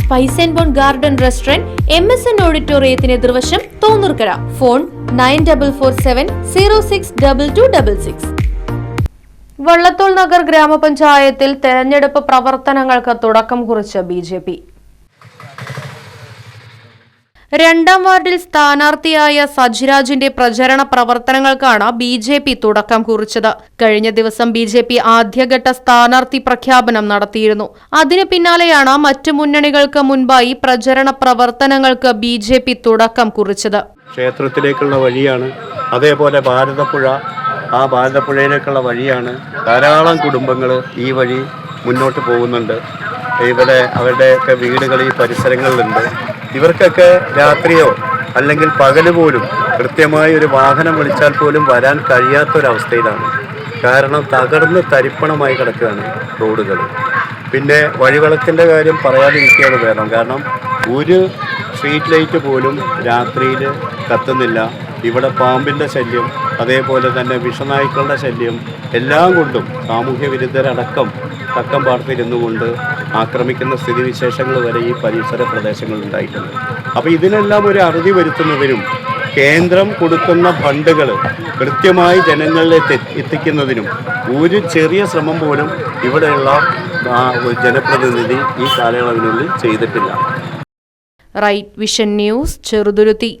Spice and bone garden restaurant M S N ഓഡിറ്റോറിയത്തിന് എതിർവശം Thonnurkkara. Phone nine double four seven zero six double two double six. Vallathol Nagar ഗ്രാമപഞ്ചായത്തിൽ തെരഞ്ഞെടുപ്പ് പ്രവർത്തനങ്ങൾക്ക് തുടക്കം കുറിച്ച് B J P. രണ്ടാം വാർഡിൽ സ്ഥാനാർത്ഥിയായ സജിരാജിന്റെ പ്രചരണ പ്രവർത്തനങ്ങൾക്കാണ് B J P തുടക്കം കുറിച്ചത്. കഴിഞ്ഞ ദിവസം ബി ജെ പി ആദ്യഘട്ട സ്ഥാനാർത്ഥി പ്രഖ്യാപനം നടത്തിയിരുന്നു. അതിന് പിന്നാലെയാണ് മറ്റു മുന്നണികൾക്ക് മുൻപായി പ്രചരണ പ്രവർത്തനങ്ങൾക്ക് ബി ജെ പി തുടക്കം കുറിച്ചത്. ക്ഷേത്രത്തിലേക്കുള്ള വഴിയാണ്. അതേപോലെ ഭാരതപ്പുഴ ആ ഭാരതപ്പുഴയിലേക്കുള്ള വഴിയാണ് ധാരാളം കുടുംബങ്ങൾ ഈ വഴി മുന്നോട്ട് പോകുന്നുണ്ട്. ഇവിടെ അവരുടെയൊക്കെ വീടുകൾ ഈ പരിസരങ്ങളിലുണ്ട്. ഇവർക്കൊക്കെ രാത്രിയോ അല്ലെങ്കിൽ പകൽ പോലും കൃത്യമായി ഒരു വാഹനം വിളിച്ചാൽ പോലും വരാൻ കഴിയാത്തൊരവസ്ഥയിലാണ്. കാരണം തകർന്ന് തരിപ്പണമായി കിടക്കുകയാണ് റോഡുകൾ. പിന്നെ വഴിവെളക്കിന്റെ കാര്യം പറയാതിരിക്കുകയാണ് വേണം. കാരണം ഒരു സ്ട്രീറ്റ് ലൈറ്റ് പോലും രാത്രിയിൽ കത്തുന്നില്ല. ഇവിടെ പാമ്പിന്റെ ശല്യം അതേപോലെ തന്നെ വിഷനായ്ക്കളുടെ ശല്യം എല്ലാം കൊണ്ടും സാമൂഹ്യ വിരുദ്ധരടക്കം തക്കം പാർത്തിരുന്നു കൊണ്ട് ആക്രമിക്കുന്ന സ്ഥിതിവിശേഷങ്ങൾ വരെ ഈ പരിസര പ്രദേശങ്ങളിൽ ഉണ്ടായിട്ടുണ്ട്. അപ്പോൾ ഇതിനെല്ലാം ഒരു അറുതി വരുത്തുന്നതിനും കേന്ദ്രം കൊടുക്കുന്ന ഫണ്ടുകൾ കൃത്യമായി ജനങ്ങളിലേക്ക് എത്തി- എത്തിക്കുന്നതിനും ഒരു ചെറിയ ശ്രമം പോലും ഇവിടെയുള്ള ജനപ്രതിനിധി ഈ കാലയളവിനുള്ളിൽ ചെയ്തിട്ടില്ല. Right vision news Cheruthuruthy.